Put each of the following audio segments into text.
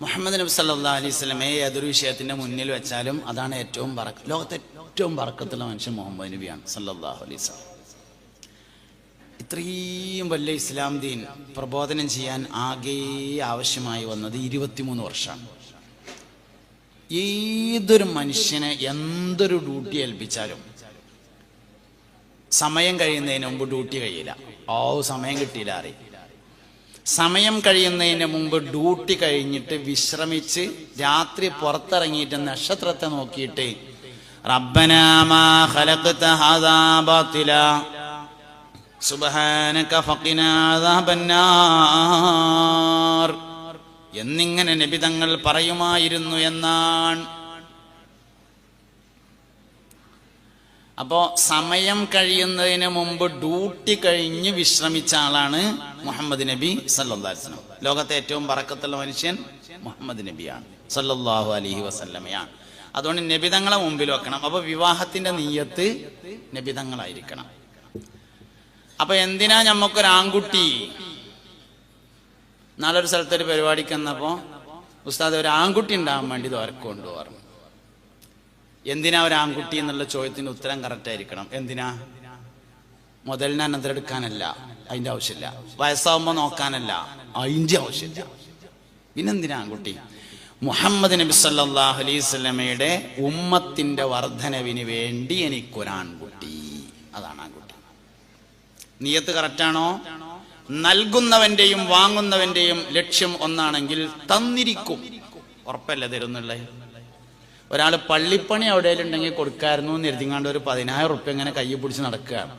മുഹമ്മദ് നബി സല്ലാ അലൈഹി സ്വലമയെ ഏതൊരു വിഷയത്തിന്റെ മുന്നിൽ വെച്ചാലും അതാണ് ഏറ്റവും പറക്ക ലോകത്തെ ഏറ്റവും പറക്കത്തുള്ള മനുഷ്യൻ മുഹമ്മദ് നബിയാണ് സല്ലാഹു അലൈഹി സ്വലം ഇത്രയും വലിയ ഇസ്ലാം ദീൻ പ്രബോധനം ചെയ്യാൻ ആകെ ആവശ്യമായി വന്നത് ഇരുപത്തിമൂന്ന് വർഷമാണ്. ഏതൊരു മനുഷ്യനെ എന്തൊരു ഡ്യൂട്ടി ഏൽപ്പിച്ചാലും സമയം കഴിയുന്നതിന് മുമ്പ് ഡ്യൂട്ടി കഴിയില്ല. ഓ സമയം കിട്ടിയില്ല അറിയും സമയം കഴിയുന്നതിന് മുമ്പ് ഡ്യൂട്ടി കഴിഞ്ഞിട്ട് വിശ്രമിച്ച് രാത്രി പുറത്തിറങ്ങിയിട്ട് നക്ഷത്രത്തെ നോക്കിയിട്ട് എന്നിങ്ങനെ നബി തങ്ങൾ പറയുമായിരുന്നു എന്നാണ് അപ്പോ സമയം കഴിയുന്നതിന് മുമ്പ് ഡ്യൂട്ടി കഴിഞ്ഞ് വിശ്രമിച്ച ആളാണ് മുഹമ്മദ് നബി സല്ലാസ്ലം ലോകത്തെ ഏറ്റവും പറക്കത്തുള്ള മനുഷ്യൻ മുഹമ്മദ് നബിയാണ്. സല്ലാഹു അലഹി വസല്ലമയാണ്. അതുകൊണ്ട് നബിതങ്ങളെ മുമ്പിൽ വെക്കണം. അപ്പൊ വിവാഹത്തിന്റെ നീയത്ത് നബിതങ്ങളായിരിക്കണം അപ്പൊ എന്തിനാ ഞമ്മക്കൊരു ആൺകുട്ടി? നാളെ ഒരു സ്ഥലത്തൊരു പരിപാടിക്ക് വന്നപ്പോ ഉസ്താദ് ഒരു ആൺകുട്ടി ഉണ്ടാകാൻ വേണ്ടി ദോരക്ക് കൊണ്ടുപോകാറുണ്ട് എന്തിനാ ഒരു ആൺകുട്ടി എന്നുള്ള ചോദ്യത്തിന് ഉത്തരം കറക്റ്റ് ആയിരിക്കണം? എന്തിനാ? മുതലിനെ അനന്തരെടുക്കാനല്ല അതിന്റെ ആവശ്യമില്ല. വയസ്സാവുമ്പോ നോക്കാനല്ല അതിന്റെ ആവശ്യമില്ല. പിന്നെന്തിനാ ആൺകുട്ടി? മുഹമ്മദ് നബി സല്ലാഹു അലൈസ്മയുടെ ഉമ്മത്തിന്റെ വർധനവിന് വേണ്ടി എനിക്കൊരാൺകുട്ടി അതാണ് ആൺകുട്ടി. നീയത്ത് കറക്റ്റാണോ നൽകുന്നവന്റെയും വാങ്ങുന്നവന്റെയും ലക്ഷ്യം ഒന്നാണെങ്കിൽ തന്നിരിക്കും. ഉറപ്പല്ലേ തരുന്നുള്ളേ? ഒരാൾ പള്ളിപ്പണി എവിടെയുണ്ടെങ്കിൽ കൊടുക്കായിരുന്നു എന്ന് എഴുതിങ്ങാണ്ട് ഒരു പതിനായിരം റുപ്യ ഇങ്ങനെ കൈ പിടിച്ച് നടക്കുകയാണ്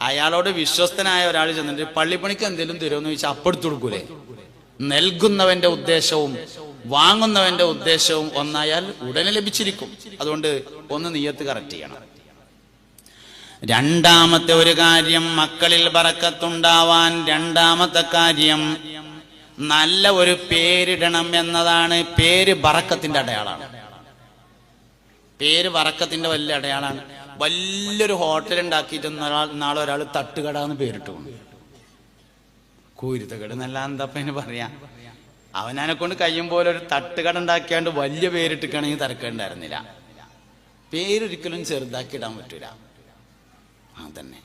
അയാളോട് വിശ്വസ്തനായ ഒരാൾ ചെന്നിട്ട് പള്ളിപ്പണിക്ക് എന്തെങ്കിലും തരുമെന്ന് ചോദിച്ചാൽ അപ്പെടുത്തു കൊടുക്കൂലേ. നൽകുന്നവന്റെ ഉദ്ദേശവും വാങ്ങുന്നവന്റെ ഉദ്ദേശവും ഒന്നായാൽ ഉടനെ ലഭിച്ചിരിക്കും. അതുകൊണ്ട് ഒന്ന് നീയത്ത് കറക്റ്റ് ചെയ്യണം. രണ്ടാമത്തെ ഒരു കാര്യം മക്കളിൽ പറക്കത്തുണ്ടാവാൻ രണ്ടാമത്തെ കാര്യം നല്ല ഒരു പേരിടണം എന്നതാണ് പേര് ബറക്കത്തിന്റെ അടയാളാണ് പേര് വറക്കത്തിന്റെ വലിയ അടയാളാണ്. വലിയൊരു ഹോട്ടൽ ഉണ്ടാക്കിയിട്ട് നാളെ ഒരാൾ തട്ടുകട എന്ന് പേരിട്ടു. കൂരുത്തകട് എന്നല്ല എന്താപ്പ പറയാ? അവനെ കൊണ്ട് കഴിയും പോലെ ഒരു തട്ടുകട ഉണ്ടാക്കിയാണ്ട് വലിയ പേരിട്ടിക്കണെങ്കിൽ തിരക്കണ്ടായിരുന്നില്ല. പേരൊരിക്കലും ചെറുതാക്കി ഇടാൻ പറ്റൂല. ആ തന്നെ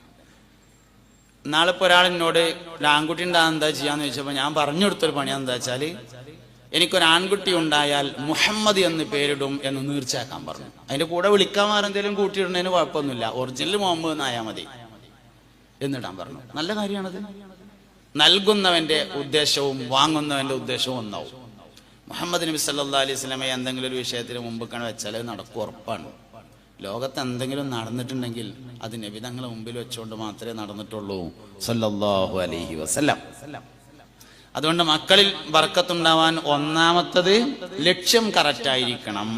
നാളെ ഇപ്പൊ ഒരാൾ എന്നോട് ആൺകുട്ടി ഉണ്ടാകാൻ എന്താ ചെയ്യാന്ന് ചോദിച്ചപ്പോ ഞാൻ പറഞ്ഞു കൊടുത്തൊരു പണി എന്താ വെച്ചാൽ എനിക്കൊരു ആൺകുട്ടി ഉണ്ടായാൽ മുഹമ്മദ് എന്ന് പേരിടും എന്ന് നീർച്ചയാക്കാൻ പറഞ്ഞു. അതിന്റെ കൂടെ വിളിക്കാൻ എന്തെങ്കിലും കൂട്ടിയിടുന്നതിന് കുഴപ്പമൊന്നുമില്ല. ഒറിജിനൽ മുഹമ്മദ് എന്നായാൽ മതി എന്നിടാൻ പറഞ്ഞു. നല്ല കാര്യമാണത്. നൽകുന്നവന്റെ ഉദ്ദേശവും വാങ്ങുന്നവന്റെ ഉദ്ദേശവും ഒന്നാവും. മുഹമ്മദ് നബി സല്ലാ അലൈഹി സ്വലമെ എന്തെങ്കിലും ഒരു വിഷയത്തിന് മുമ്പ് കണ വെച്ചാൽ നടക്കും ഉറപ്പാണ്. ലോകത്ത് എന്തെങ്കിലും നടന്നിട്ടുണ്ടെങ്കിൽ അത് നബി തങ്ങളെ മുമ്പിൽ വെച്ചുകൊണ്ട് മാത്രമേ നടന്നിട്ടുള്ളൂ. സല്ലല്ലാഹു അലൈഹി വസല്ലം. അതുകൊണ്ട് മക്കളിൽ വർക്കത്തുണ്ടാവാൻ ഒന്നാമത്തത് ലക്ഷ്യം കറക്റ്റ് ആയിരിക്കണം.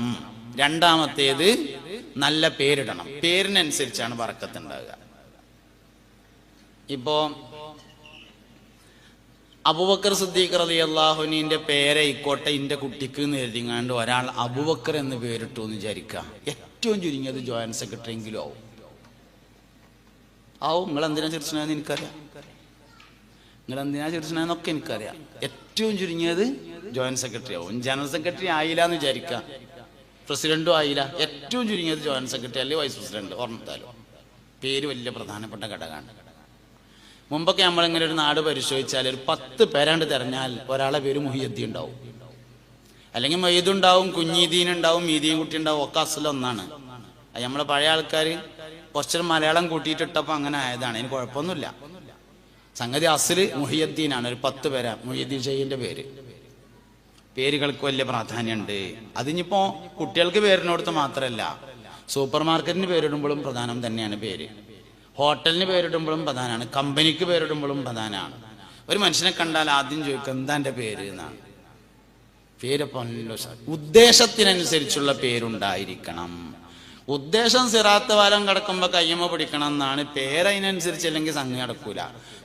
രണ്ടാമത്തേത് നല്ല പേരിടണം. പേരിനനുസരിച്ചാണ് വറക്കത്തുണ്ടാവുക ഇപ്പോ അബുബക്കർ സിദ്ദീഖ് അലി പേരെ ഇക്കോട്ടെ ഇന്റെ കുട്ടിക്ക് എന്ന് എഴുതിങ്ങാണ്ട് ഒരാൾ അബുബക്കർ എന്ന് പേരിട്ടു എന്ന് വിചാരിക്കുക ഏറ്റവും ചുരുങ്ങിയത് ജോയിന്റ് സെക്രട്ടറി എങ്കിലും ആവും. ആവും. നിങ്ങൾ എന്തിനാ ചിരിച്ചതെന്ന് എനിക്കറിയാം. നിങ്ങൾ എന്തിനാ ചിരിച്ചതെന്നൊക്കെ എനിക്കറിയാം. ഏറ്റവും ചുരുങ്ങിയത് ജോയിന്റ് സെക്രട്ടറി ആവും. ജനറൽ സെക്രട്ടറി ആയില്ല എന്ന് വിചാരിക്ക പ്രസിഡന്റും ആയില്ല. ഏറ്റവും ചുരുങ്ങിയത് ജോയിന്റ് സെക്രട്ടറി അല്ലെങ്കിൽ വൈസ് പ്രസിഡന്റ് ഓർമ്മത്താലും. പേര് വലിയ പ്രധാനപ്പെട്ട ഘടകമാണ്. മുമ്പൊക്കെ നമ്മളിങ്ങനെ ഒരു നാട് പരിശോധിച്ചാൽ ഒരു പത്ത് പേരാണ്ട് തിരഞ്ഞാൽ ഒരാളെ പേര് മുഹിയദ്ദി ഉണ്ടാവും. അല്ലെങ്കിൽ മൊയ്തുണ്ടാവും കുഞ്ഞീദീൻ ഉണ്ടാവും മീതിയും കുട്ടി ഉണ്ടാവും ഒക്കെ അസല ഒന്നാണ്. നമ്മളെ പഴയ ആൾക്കാർ കുറച്ചൊരു മലയാളം കൂട്ടിയിട്ടിട്ടപ്പോൾ അങ്ങനെ ആയതാണ്. അതിന് കുഴപ്പമൊന്നുമില്ല. സംഗതി അസിൽ മുഹിയദ്ദീനാണ് ഒരു പത്ത് പേരാ. മുഹിയദ്ദീൻ ഷെയ്ഖിന്റെ പേര്. പേരുകൾക്ക് വലിയ പ്രാധാന്യമുണ്ട്. അതിനിപ്പോ കുട്ടികൾക്ക് പേരിനോടത്ത് മാത്രമല്ല സൂപ്പർ മാർക്കറ്റിന് പേരിടുമ്പോഴും പ്രധാനം തന്നെയാണ് പേര്. ഹോട്ടലിന് പേരിടുമ്പോഴും പ്രധാനമാണ് കമ്പനിക്ക് പേരിടുമ്പോഴും പ്രധാനമാണ്. ഒരു മനുഷ്യനെ കണ്ടാൽ ആദ്യം ചോദിക്കും എന്താ എന്റെ പേര്? എന്നാണ്. പേര് പൊന്നല്ലോ സാർ ഉദ്ദേശത്തിനനുസരിച്ചുള്ള പേരുണ്ടായിരിക്കണം. ഉദ്ദേശം സിറാത്ത് വാലം കിടക്കുമ്പോൾ കയ്യമ്മ പിടിക്കണം എന്നാണ് പേരതിനനുസരിച്ചില്ലെങ്കിൽ സംഘം കിടക്കൂല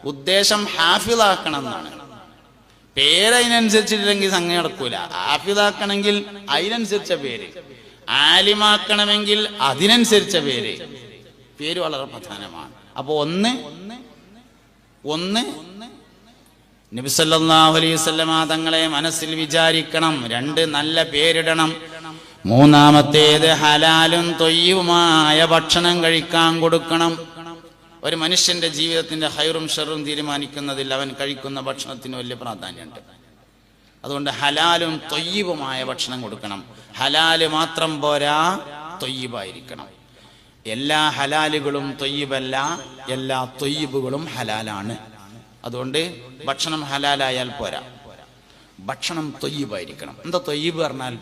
ഉദ്ദേശം ഹാഫിളാക്കണം എന്നാണ് പേരതിനനുസരിച്ചില്ലെങ്കിൽ സംഘം കിടക്കൂല ഹാഫിളാക്കണമെങ്കിൽ അതിനനുസരിച്ച പേര്. ആലിമാക്കണമെങ്കിൽ അതിനനുസരിച്ച പേര്. പേര് വളരെ പ്രധാനമാണ്. അപ്പൊ ഒന്ന് ഒന്ന് നബിസല്ലാഹു അലൈഹി വസല്ലമ തങ്ങളെ മനസ്സിൽ വിചാരിക്കണം. രണ്ട് നല്ല പേരിടണം. മൂന്നാമത്തേത് ഹലാലും തൊയ്യുമായ ഭക്ഷണം കഴിക്കാൻ കൊടുക്കണം. ഒരു മനുഷ്യന്റെ ജീവിതത്തിന്റെ ഹൈറും ഷെറും തീരുമാനിക്കുന്നതിൽ അവൻ കഴിക്കുന്ന ഭക്ഷണത്തിന് വലിയ പ്രാധാന്യമുണ്ട്. അതുകൊണ്ട് ഹലാലും തൊയ്യബുമായ ഭക്ഷണം കൊടുക്കണം. ഹലാൽ മാത്രം പോരാ തൊയ്യബായിരിക്കണം എല്ലാ ഹലാലുകളും തൊയ്യബല്ല എല്ലാ തൊയ്യബുകളും ഹലാലാണ്. അതുകൊണ്ട് ഭക്ഷണം ഹലാലായാൽ പോരാ. ഭക്ഷണം തൊയ്യബായിരിക്കണം എന്താ തൊയ്യബ് പറഞ്ഞാൽ?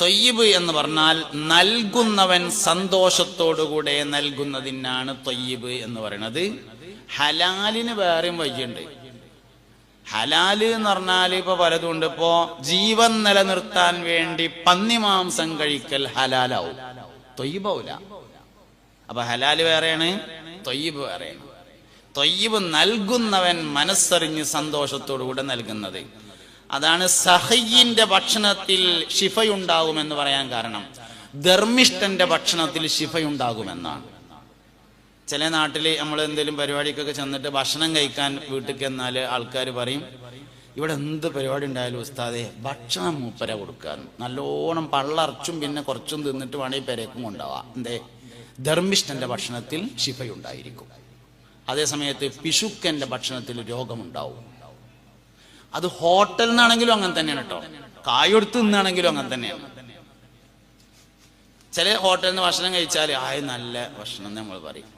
തൊയ്യബ് എന്ന് പറഞ്ഞാൽ നൽകുന്നവൻ സന്തോഷത്തോടുകൂടെ നൽകുന്നതിനാണ് തൊയ്യബ് എന്ന് പറയുന്നത്. ഹലാലിന് വേറെയും വഴിയുണ്ട്. ഹലാൽ എന്ന് പറഞ്ഞാൽ ഇപ്പൊ പലതും ഉണ്ട്. ഇപ്പോ ജീവൻ നിലനിർത്താൻ വേണ്ടി പന്നി മാംസം കഴിക്കൽ ഹലാലാവും. തൊയ്യബാവൂല. അപ്പൊ ഹലാൽ വേറെയാണ് തൊയ്യബ് വേറെയാണ്. തൊയ്യബ് നൽകുന്നവൻ മനസ്സറിഞ്ഞ് സന്തോഷത്തോടുകൂടെ നൽകുന്നത്. അതാണ് സഹയ്യിന്റെ ഭക്ഷണത്തിൽ ശിഫയുണ്ടാകുമെന്ന് പറയാൻ കാരണം. ധർമ്മിഷ്ഠന്റെ ഭക്ഷണത്തിൽ ശിഫയുണ്ടാകുമെന്നാണ്. ചില നാട്ടിൽ നമ്മൾ എന്തെങ്കിലും പരിപാടിക്കൊക്കെ ചെന്നിട്ട് ഭക്ഷണം കഴിക്കാൻ വീട്ടിൽ ചെന്നാൽ ആൾക്കാർ പറയും ഇവിടെ എന്ത് പരിപാടി ഉണ്ടായാലും ഉസ്താദെ ഭക്ഷണം മൂപ്പര കൊടുക്കാൻ നല്ലോണം പള്ളറച്ചും പിന്നെ കുറച്ചും തിന്നിട്ട് വേണേ പെരേക്കും കൊണ്ടാവാം എന്തേ? ധർമ്മിഷ്ഠന്റെ ഭക്ഷണത്തിൽ ശിഫയുണ്ടായിരിക്കും. അതേസമയത്ത് പിശുക്കന്റെ ഭക്ഷണത്തിൽ രോഗമുണ്ടാവും. അത് ഹോട്ടൽ നിന്നാണെങ്കിലും അങ്ങനെ തന്നെയാണ് കേട്ടോ കായൊടുത്ത് നിന്നാണെങ്കിലും അങ്ങനെ തന്നെയാണ്. ചില ഹോട്ടലിൽ നിന്ന് ഭക്ഷണം കഴിച്ചാൽ ആയ നല്ല ഭക്ഷണം നമ്മൾ പറയും.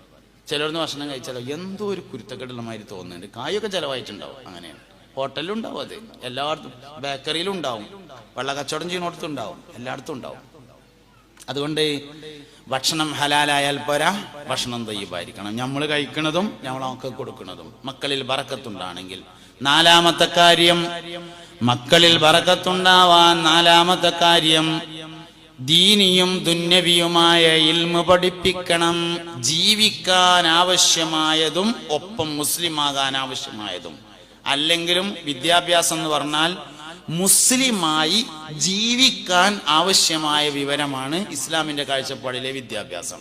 ചിലർന്ന് ഭക്ഷണം കഴിച്ചാലോ എന്തോ ഒരു കുരുത്തക്കെട്ടുള്ള മാതിരി തോന്നുന്നുണ്ട്. കായൊക്കെ ചിലവായിട്ടുണ്ടാവും. അങ്ങനെയാണ്. ഹോട്ടലിലും ഉണ്ടാവും അത്. എല്ലായിടത്തും ബേക്കറിയിലും ഉണ്ടാവും. വെള്ള കച്ചവടം ചെയ്യുന്നിടത്തും ഉണ്ടാവും എല്ലായിടത്തും ഉണ്ടാവും. അതുകൊണ്ട് ഭക്ഷണം ഹലാലായാൽ പോരാ ഭക്ഷണം തയ്യപ്പായിരിക്കണം നമ്മൾ കഴിക്കുന്നതും നമ്മൾ മക്കൾക്ക് കൊടുക്കുന്നതും മക്കളിൽ ബറക്കത്തുണ്ടാണെങ്കിൽ നാലാമത്തെ കാര്യം മക്കളിൽ വറക്കത്തുണ്ടാവാൻ നാലാമത്തെ കാര്യം ദീനിയും ദുന്യവിയുമായ ഇൽമ പഠിപ്പിക്കണം ജീവിക്കാൻ ആവശ്യമായതും ഒപ്പം മുസ്ലിമാകാൻ ആവശ്യമായതും അല്ലെങ്കിലും വിദ്യാഭ്യാസം എന്ന് പറഞ്ഞാൽ മുസ്ലിമായി ജീവിക്കാൻ ആവശ്യമായ വിവരമാണ് ഇസ്ലാമിന്റെ കാഴ്ചപ്പാടിലെ വിദ്യാഭ്യാസം.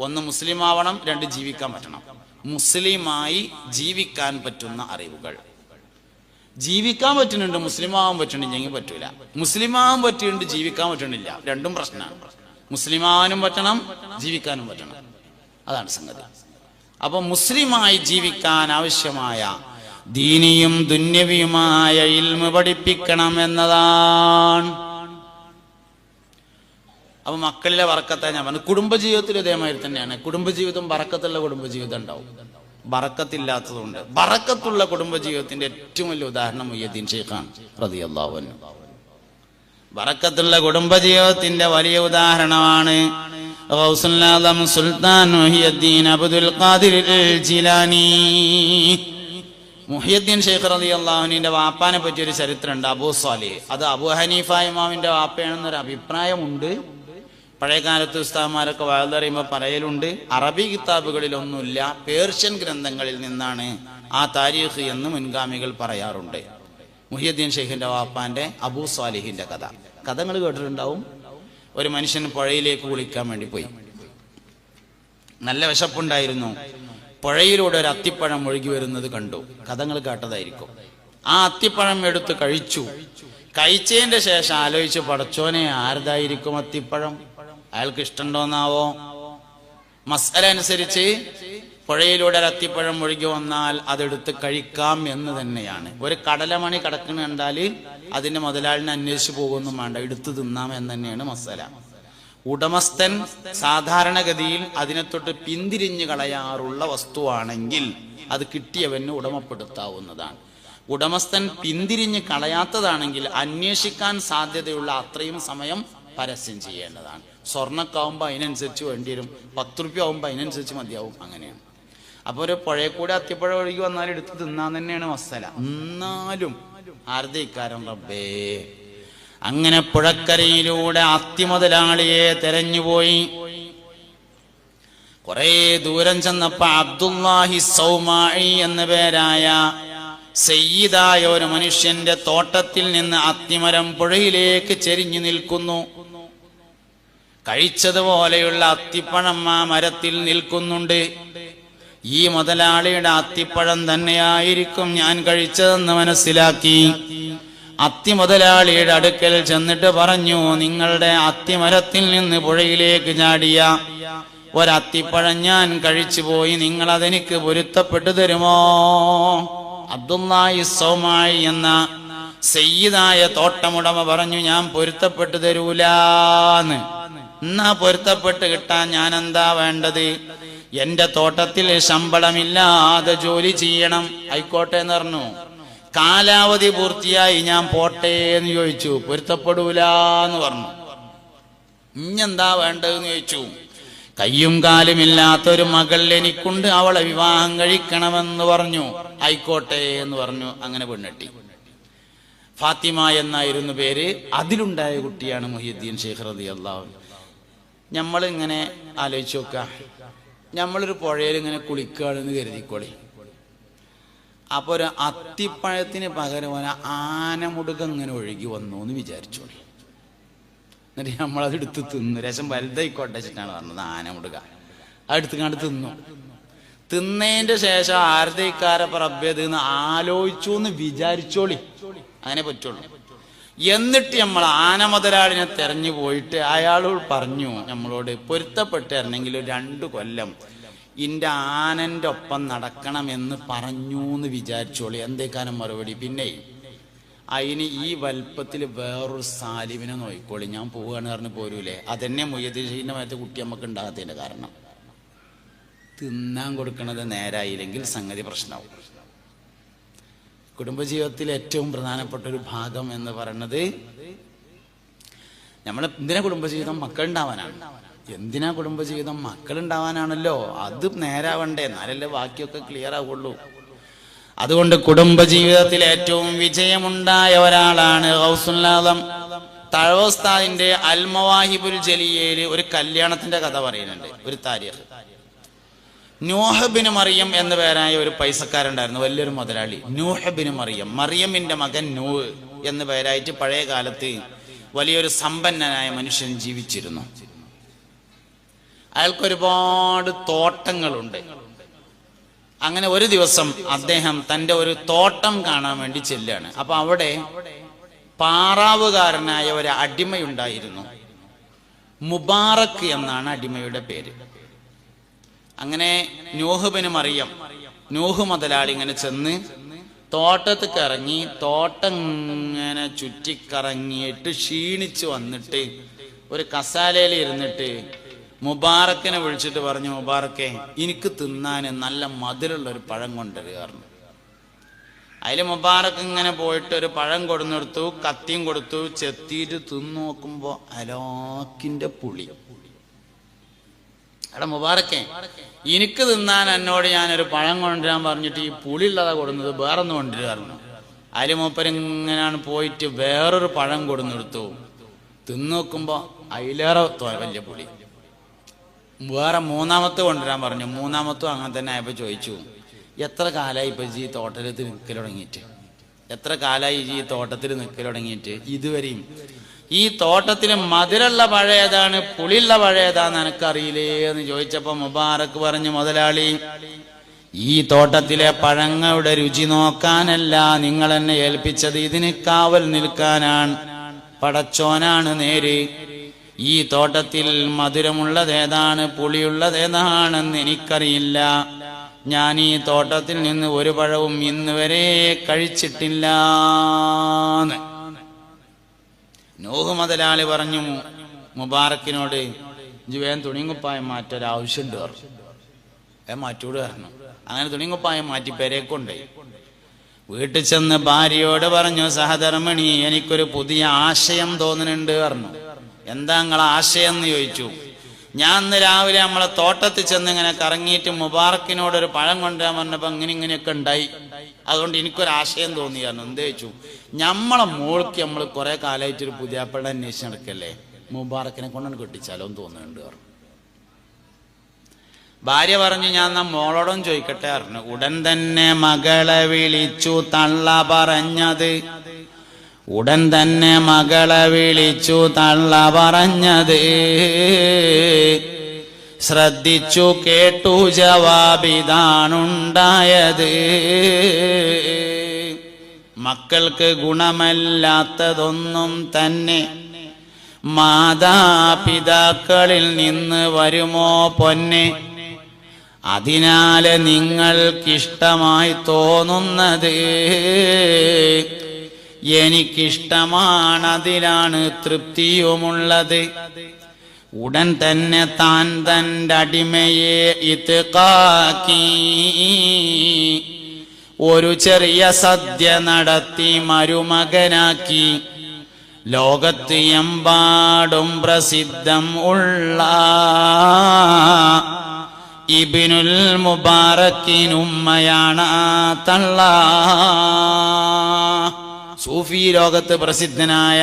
ഒന്ന് മുസ്ലിം ആവണം രണ്ട് ജീവിക്കാൻ പറ്റണം. മുസ്ലിമായി ജീവിക്കാൻ പറ്റുന്ന അറിവുകൾ. ജീവിക്കാൻ പറ്റുന്നുണ്ട് മുസ്ലിമാവാൻ ആവാൻ പറ്റുന്നുണ്ടെങ്കിൽ പറ്റൂല. മുസ്ലിമാവാൻ പറ്റുന്നുണ്ട് ജീവിക്കാൻ പറ്റുന്നില്ല. രണ്ടും പ്രശ്നമാണ്. മുസ്ലിം ആവാനും പറ്റണം ജീവിക്കാനും പറ്റണം. അതാണ് സംഗതി. അപ്പൊ മുസ്ലിമായി ജീവിക്കാൻ ആവശ്യമായ ദീനിയും ദുന്യവിയുമായ ഇൽമ പഠിപ്പിക്കണം എന്നതാണ്. അപ്പൊ മക്കളിലെ വറക്കത്തെ ഞാൻ പറഞ്ഞു കുടുംബജീവിതത്തിൽ ഇതേമാതിരി തന്നെയാണ്. കുടുംബജീവിതം വറക്കത്തുള്ള കുടുംബജീവിതം ഉണ്ടാവും. ബറക്കത്തില്ലാത്തതുണ്ട് ബറക്കത്തുള്ള കുടുംബജീവിതത്തിന്റെ ഏറ്റവും വലിയ ഉദാഹരണം മുയ്യദ്ദീൻ റളിയല്ലാഹു അൻഹു. ബറക്കത്തുള്ള കുടുംബജീവിതത്തിന്റെ വലിയ ഉദാഹരണമാണ് ഗൗസുൽ ആദം സുൽത്താൻ അബ്ദുൽ ജിലാനി മുഹിയദ്ദീൻ ഷെയ്ഖ് റളിയല്ലാഹുവിന്റെ വാപ്പാനെ പറ്റിയൊരു ചരിത്രമുണ്ട് അബൂ സാലിഹ്. അത് അബൂ ഹനീഫ ഇമാമിന്റെ വാപ്പയാണെന്നൊരു അഭിപ്രായമുണ്ട്. പഴയ ഉസ്താമാരൊക്കെ വാഴ്ന്നറിയുമ്പോൾ പറയലുണ്ട്. അറബി കിതാബുകളിലൊന്നുമില്ല. പേർഷ്യൻ ഗ്രന്ഥങ്ങളിൽ നിന്നാണ് ആ താരീഖ് എന്ന് മുൻഗാമികൾ പറയാറുണ്ട്. മുഹിയുദ്ദീൻ ഷെയ്ഖിന്റെ വാപ്പാന്റെ അബൂ സാലിഹിന്റെ കഥ. കഥകൾ കേട്ടിട്ടുണ്ടാവും. ഒരു മനുഷ്യൻ പുഴയിലേക്ക് കുളിക്കാൻ വേണ്ടി പോയി. നല്ല വിശപ്പുണ്ടായിരുന്നു. പുഴയിലൂടെ ഒരു അത്തിപ്പഴം ഒഴുകി വരുന്നത് കണ്ടു. കഥങ്ങൾ കേട്ടതായിരിക്കും. ആ അത്തിപ്പഴം എടുത്ത് കഴിച്ചു. കഴിച്ചതിന്റെ ശേഷം ആലോചിച്ച് പടച്ചോനെ ആരതായിരിക്കും അത്തിപ്പഴം? അയാൾക്ക് ഇഷ്ടമുണ്ടോന്നാവോ മസാല അനുസരിച്ച് പുഴയിലൂടെ അത്തിപ്പഴം ഒഴുകി വന്നാൽ അതെടുത്ത് കഴിക്കാം എന്ന് തന്നെയാണ്. ഒരു കടലമണി കടക്കണ കണ്ടാൽ അതിന്റെ മുതലാളിനെ അന്വേഷിച്ച് പോകുന്നു വേണ്ട. എടുത്തു തിന്നാം എന്ന് തന്നെയാണ് മസാല ഉടമസ്ഥൻ സാധാരണഗതിയിൽ അതിനെ തൊട്ട് പിന്തിരിഞ്ഞു കളയാറുള്ള വസ്തുവാണെങ്കിൽ അത് കിട്ടിയവന് ഉടമപ്പെടുത്താവുന്നതാണ്. ഉടമസ്ഥൻ പിന്തിരിഞ്ഞ് കളയാത്തതാണെങ്കിൽ അന്വേഷിക്കാൻ സാധ്യതയുള്ള അത്രയും സമയം പരസ്യം ചെയ്യേണ്ടതാണ്. സ്വർണക്കാവുമ്പോൾ അതിനനുസരിച്ച് വേണ്ടി വരും. പത്ത് റുപ്യ ആവുമ്പോൾ അതിനനുസരിച്ച് മതിയാവും. അങ്ങനെയാണ്. അപ്പോൾ ഒരു പുഴയെ കൂടെ അത്തിപ്പഴം ഒഴുകി വന്നാൽ എടുത്ത് തിന്നാൻ തന്നെയാണ് മസല എന്നാലും ആർദ്ധിക്കാരൻ റബ്ബേ. അങ്ങനെ പുഴക്കരയിലൂടെ അത്തിമുതലാളിയെ തെരഞ്ഞുപോയി കുറേ ദൂരം ചെന്നപ്പോ അബ്ദുല്ലാഹി സൗമായി എന്ന പേരായ സയ്യിദായ ഒരു മനുഷ്യന്റെ തോട്ടത്തിൽ നിന്ന് അത്തിമരം പുഴയിലേക്ക് ചെരിഞ്ഞു നിൽക്കുന്നു. കഴിച്ചതുപോലെയുള്ള അത്തിപ്പഴം ആ മരത്തിൽ നിൽക്കുന്നുണ്ട്. ഈ മുതലാളിയുടെ അത്തിപ്പഴം തന്നെയായിരിക്കും ഞാൻ കഴിച്ചതെന്ന് മനസ്സിലാക്കി. അത്തി മുതലാളിയുടെ അടുക്കൽ ചെന്നിട്ട് പറഞ്ഞു നിങ്ങളുടെ അത്തിമരത്തിൽ നിന്ന് പുഴയിലേക്ക് ചാടിയ ഒരത്തിപ്പഴം ഞാൻ കഴിച്ചു പോയി നിങ്ങൾ അതെനിക്ക് പൊരുത്തപ്പെട്ടു തരുമോ? അബ്ദുല്ലാഹി സൗമായി എന്ന സയ്യിദായ തോട്ടമുടമ പറഞ്ഞു ഞാൻ പൊരുത്തപ്പെട്ടു തരൂലാന്ന്. എന്നാ പൊരുത്തപ്പെട്ട് കിട്ടാൻ ഞാൻ എന്താ വേണ്ടത്? എന്റെ തോട്ടത്തിൽ ശമ്പളമില്ലാതെ ജോലി ചെയ്യണം. ആയിക്കോട്ടെ എന്ന് പറഞ്ഞു. കാലാവധി പൂർത്തിയായി ഞാൻ പോട്ടെ എന്ന് ചോദിച്ചു. പൊരുത്തപ്പെടൂല എന്ന് പറഞ്ഞു. ഇഞ്ഞെന്താ വേണ്ടതെന്ന് ചോദിച്ചു. കയ്യും കാലുമില്ലാത്തൊരു മകൾ എനിക്കുണ്ട്. അവളെ വിവാഹം കഴിക്കണമെന്ന് പറഞ്ഞു. ആയിക്കോട്ടെ എന്ന് പറഞ്ഞു. അങ്ങനെ പെണ്ണെട്ടി. ഫാത്തിമ എന്നായിരുന്നു പേര്. അതിലുണ്ടായ കുട്ടിയാണ് മുഹിയുദ്ദീൻ ഷെയ്ഖ് റതി അള്ളാഹു നമ്മൾ ഇങ്ങനെ ആലോചിച്ച് നോക്ക. നമ്മളൊരു പുഴയിൽ ഇങ്ങനെ കുളിക്കുകയാണെന്ന് കരുതിക്കോളി. അപ്പൊ ഒരു അത്തിപ്പഴത്തിന് പകരം ഒരു ആനമുടുകം ഇങ്ങനെ ഒഴുകി വന്നു എന്ന് വിചാരിച്ചോളി. എന്നിട്ട് നമ്മളത് എടുത്ത് തിന്നു. രസം വലുതായിക്കോട്ടെ വെച്ചിട്ടാണ് പറഞ്ഞത്. ആന മുടുക. അതെടുത്ത് കണ്ട് തിന്നു. തിന്നതിന്റെ ശേഷം ആരതിക്കാരെ പ്രഭ്യത് എന്ന് ആലോചിച്ചു എന്ന് വിചാരിച്ചോളി. അങ്ങനെ പറ്റുള്ളൂ. എന്നിട്ട് നമ്മൾ ആന മുതലാളിനെ തെരഞ്ഞു പോയിട്ട് അയാളോട് പറഞ്ഞു നമ്മളോട് പൊരുത്തപ്പെട്ടിരുന്നെങ്കിൽ ഒരു രണ്ടു കൊല്ലം ഇന്റെ ആനന്റെ ഒപ്പം നടക്കണമെന്ന് പറഞ്ഞു എന്ന് വിചാരിച്ചോളി. എന്തേക്കാനും മറുപടി? പിന്നെ അതിന് ഈ വലിപ്പത്തിൽ വേറൊരു സാലിമിനെ നോയിക്കോളി ഞാൻ പോവുകയാണ് പറഞ്ഞ് പോരൂലേ? അതെന്നെ മുയ്യതീഷിന്റെ മറ്റേ കുട്ടി നമുക്ക് ഉണ്ടാകാത്തതിന്റെ കാരണം. തിന്നാൻ കൊടുക്കണത് നേരായില്ലെങ്കിൽ സംഗതി പ്രശ്നമാവും കുടുംബജീവിതത്തിൽ ഏറ്റവും പ്രധാനപ്പെട്ട ഒരു ഭാഗം എന്ന് പറയുന്നത് നമ്മൾ എന്തിനാ കുടുംബജീവിതം മക്കളുണ്ടാവാനാണ്? എന്തിനാ കുടുംബജീവിതം മക്കളുണ്ടാവാനാണല്ലോ? അത് നേരാവണ്ടേ? എന്നാലല്ലേ ബാക്കിയൊക്കെ ക്ലിയർ ആവുള്ളൂ. അതുകൊണ്ട് കുടുംബജീവിതത്തിൽ ഏറ്റവും വിജയമുണ്ടായ ഒരാളാണ് ഹൗസുല്ലാദം തഴവസ്താദിന്റെ അൽമവാഹിബുൽ ജലിയയിൽ ഒരു കല്യാണത്തിന്റെ കഥ പറയുന്നുണ്ട് ഒരു താരിഖ്. നൂഹബിന് മറിയം എന്ന പേരായ ഒരു പൈസക്കാരുണ്ടായിരുന്നു വലിയൊരു മുതലാളി. നൂഹബിന് മറിയം. മറിയമ്മിന്റെ മകൻ നൂഹ് എന്ന പേരായിട്ട് പഴയ കാലത്ത് വലിയൊരു സമ്പന്നനായ മനുഷ്യൻ ജീവിച്ചിരുന്നു. അയാൾക്ക് ഒരുപാട് തോട്ടങ്ങളുണ്ട്. അങ്ങനെ ഒരു ദിവസം അദ്ദേഹം തന്റെ ഒരു തോട്ടം കാണാൻ വേണ്ടി ചെല്ലുകയാണ്. അപ്പൊ അവിടെ പാറാവുകാരനായ ഒരു അടിമയുണ്ടായിരുന്നു. മുബാറക് എന്നാണ് അടിമയുടെ പേര്. അങ്ങനെ നൂഹുബിന് മറിയം നൂഹ് മുതലാളി ഇങ്ങനെ ചെന്ന് തോട്ടത്ത് കറങ്ങി തോട്ടം ഇങ്ങനെ ചുറ്റിക്കറങ്ങിയിട്ട് ക്ഷീണിച്ചു വന്നിട്ട് ഒരു കസാലയിൽ ഇരുന്നിട്ട് മുബാറക്കിനെ വിളിച്ചിട്ട് പറഞ്ഞു മുബാറക്കെ എനിക്ക് തിന്നാൻ നല്ല മധുരമുള്ള ഒരു പഴം കൊണ്ടുവരികയായിരുന്നു അതിൽ മുബാറക്ക് ഇങ്ങനെ പോയിട്ട് ഒരു പഴം കൊടുന്നെടുത്തു കത്തിയും കൊടുത്തു ചെത്തിയിട്ട് തിന്നു നോക്കുമ്പോ അലാക്കിന്റെ പുളി. എടാ മുബാറക്കെ എനിക്ക് തിന്നാൻ എന്നോട് ഞാനൊരു പഴം കൊണ്ടുവരാൻ പറഞ്ഞിട്ട് ഈ പുളിയുള്ളതാ കൊടുന്നത് വേറൊന്നും കൊണ്ടുവരുമായിരുന്നു അതിൽ മൂപ്പരിങ്ങനെയാണ് പോയിട്ട് വേറൊരു പഴം കൊടുന്നെടുത്തു. തിന്നു നോക്കുമ്പോ അതിലേറെ വലിയ പുളി. വേറെ മൂന്നാമത്തെ കൊണ്ടുവരാൻ പറഞ്ഞു. മൂന്നാമത്തും അങ്ങനെ തന്നെ ആയപ്പോൾ ചോദിച്ചു എത്ര കാലമായി ഇപ്പൊ ഈ തോട്ടത്തിൽ നിൽക്കൽ തുടങ്ങിയിട്ട്? എത്ര കാലമായി ഈ തോട്ടത്തിൽ നിൽക്കൽ തുടങ്ങിയിട്ട്? ഇതുവരെയും ഈ തോട്ടത്തിൽ മധുരമുള്ള പഴയതാണ് പുളിയുള്ള പഴയതാന്ന് എനിക്കറിയില്ലേ എന്ന് ചോദിച്ചപ്പോ മുബാറക്ക് പറഞ്ഞു മുതലാളി ഈ തോട്ടത്തിലെ പഴങ്ങളുടെ രുചി നോക്കാനല്ല നിങ്ങൾ എന്നെ ഏൽപ്പിച്ചത്. ഇതിന് കാവൽ നിൽക്കാനാണ്. പടച്ചോനാണ് നേര് ഈ തോട്ടത്തിൽ മധുരമുള്ളതേതാണ് പുളിയുള്ളതേതാണെന്ന് എനിക്കറിയില്ല. ഞാൻ ഈ തോട്ടത്തിൽ നിന്ന് ഒരു പഴവും ഇന്ന് വരെ കഴിച്ചിട്ടില്ല നോഹ് പറഞ്ഞു മുബാറക്കിനോട് ജുവേൻ തുണിങ്കുപ്പായം മാറ്റൊരാവശ്യമുണ്ട് പറഞ്ഞു. ഏ മാറ്റൂട് പറഞ്ഞു. അങ്ങനെ തുണിങ്കുപ്പായം മാറ്റി പെരേക്കൊണ്ട് വീട്ടിൽ ചെന്ന് ഭാര്യയോട് പറഞ്ഞു സഹധർമ്മിണി എനിക്കൊരു പുതിയ ആശയം തോന്നുന്നുണ്ട് പറഞ്ഞു. എന്താ നിങ്ങളെ ആശയം എന്ന് ചോദിച്ചു. ഞാൻ ഇന്ന് രാവിലെ നമ്മളെ തോട്ടത്തിൽ ചെന്ന് ഇങ്ങനെ കറങ്ങിയിട്ട് മുബാറക്കിനോട് ഒരു പഴം കൊണ്ടുവരാൻ പറഞ്ഞപ്പോ ഇങ്ങനെ ഇങ്ങനെയൊക്കെ ഉണ്ടായി. അതുകൊണ്ട് എനിക്കൊരു ആശയം തോന്നി പറഞ്ഞു എന്ത് ചോദിച്ചു. നമ്മളെ മോൾക്ക് നമ്മൾ കുറെ കാലമായിട്ട് ഒരു പുതിയാപ്പഴ അന്വേഷിച്ച് നടക്കല്ലേ? മുബാറക്കിനെ കൊണ്ടാണ് കെട്ടിച്ചാലോ എന്ന് തോന്നുന്നുണ്ട് ഭാര്യ പറഞ്ഞു ഞാൻ എന്നാ മോളോടും ചോദിക്കട്ടെ പറഞ്ഞു. ഉടൻ തന്നെ മകളെ വിളിച്ചു തള്ള പറഞ്ഞത്. ഉടൻ തന്നെ മകളെ വിളിച്ചു തള്ള പറഞ്ഞത്. ശ്രദ്ധിച്ചു കേട്ടു ജവാബിതാണുണ്ടായത്. മക്കൾക്ക് ഗുണമല്ലാത്തതൊന്നും തന്നെ മാതാപിതാക്കളിൽ നിന്ന് വരുമോ പൊന്നെ? അതിനാല് നിങ്ങൾക്കിഷ്ടമായി തോന്നുന്നത് എനിക്കിഷ്ടമാണതിലാണ് തൃപ്തിയുമുള്ളത്. ഉടൻ തന്നെ താൻ തന്റെ അടിമയെ ഇത് കാക്കി ഒരു ചെറിയ സദ്യ നടത്തി മരുമകനാക്കി. ലോകത്ത് എമ്പാടും പ്രസിദ്ധം ഉള്ള ഇബിനുൽ മുബാറക്കിനുമ്മയാണ് തള്ള. സൂഫി ലോകത്ത് പ്രസിദ്ധനായ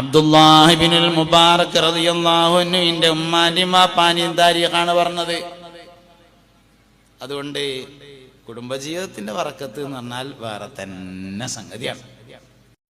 അബ്ദുല്ലാഹിബിനുൽ മുബാറക് റളിയല്ലാഹുവിന്റെ ഉമ്മാന്റെ വാപ്പാന്റെയും താരീഖാണ് പറഞ്ഞത്. അതുകൊണ്ട് കുടുംബജീവിതത്തിന്റെ വറക്കത്ത് എന്ന് പറഞ്ഞാൽ വേറെ തന്നെ സംഗതിയാണ്.